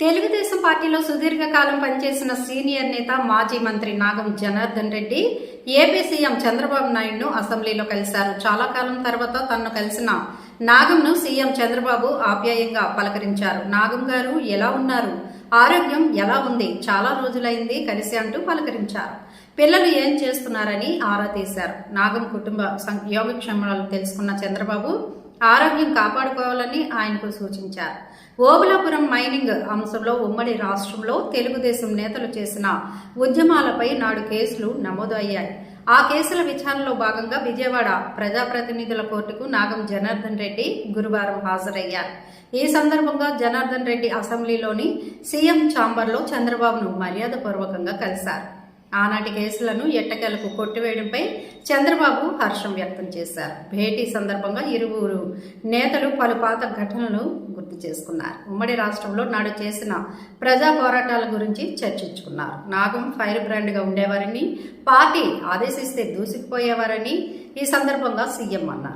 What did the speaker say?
తెలుగుదేశం పార్టీలో సుదీర్ఘకాలం పనిచేసిన సీనియర్ నేత మాజీ మంత్రి నాగం జనార్దన్ రెడ్డి ఏపీ సీఎం చంద్రబాబు నాయుడును అసెంబ్లీలో కలిశారు. చాలా కాలం తర్వాత తనను కలిసిన నాగంను సీఎం చంద్రబాబు ఆప్యాయంగా పలకరించారు. నాగం గారు ఎలా ఉన్నారు? ఆరోగ్యం ఎలా ఉంది? చాలా రోజులైంది కలిసి అంటూ పలకరించారు. పిల్లలు ఏం చేస్తున్నారని ఆరా తీశారు. నాగం కుటుంబ సం- యోగక్షేమాలు తెలుసుకున్న చంద్రబాబు ఆరోగ్యం కాపాడుకోవాలని ఆయనకు సూచించారు. ఓబులాపురం మైనింగ్ అంశంలో ఉమ్మడి రాష్ట్రంలో తెలుగుదేశం నేతలు చేసిన ఉద్యమాలపై నాడు కేసులు నమోదు అయ్యాయి ఆ కేసుల విచారణలో భాగంగా విజయవాడ ప్రజాప్రతినిధుల కోర్టుకు నాగం జనార్దన్ రెడ్డి గురువారం హాజరయ్యారు. ఈ సందర్భంగా జనార్దన్ రెడ్డి అసెంబ్లీలోని సీఎం ఛాంబర్లో చంద్రబాబును మర్యాదపూర్వకంగా కలిశారు. ఆనాటి కేసులను ఎట్టకేలకు కొట్టివేయడంపై చంద్రబాబు హర్షం వ్యక్తం చేశారు. భేటీ సందర్భంగా ఇరువురు నేతలు పలు పాత ఘటనలు గుర్తు చేసుకున్నారు. ఉమ్మడి రాష్ట్రంలో నాడు చేసిన ప్రజా పోరాటాల గురించి చర్చించుకున్నారు. నాగం ఫైర్ బ్రాండ్గా ఉండేవారని పార్టీ ఆదేశిస్తే దూసుకుపోయేవారని ఈ సందర్భంగా సీఎం అన్నారు.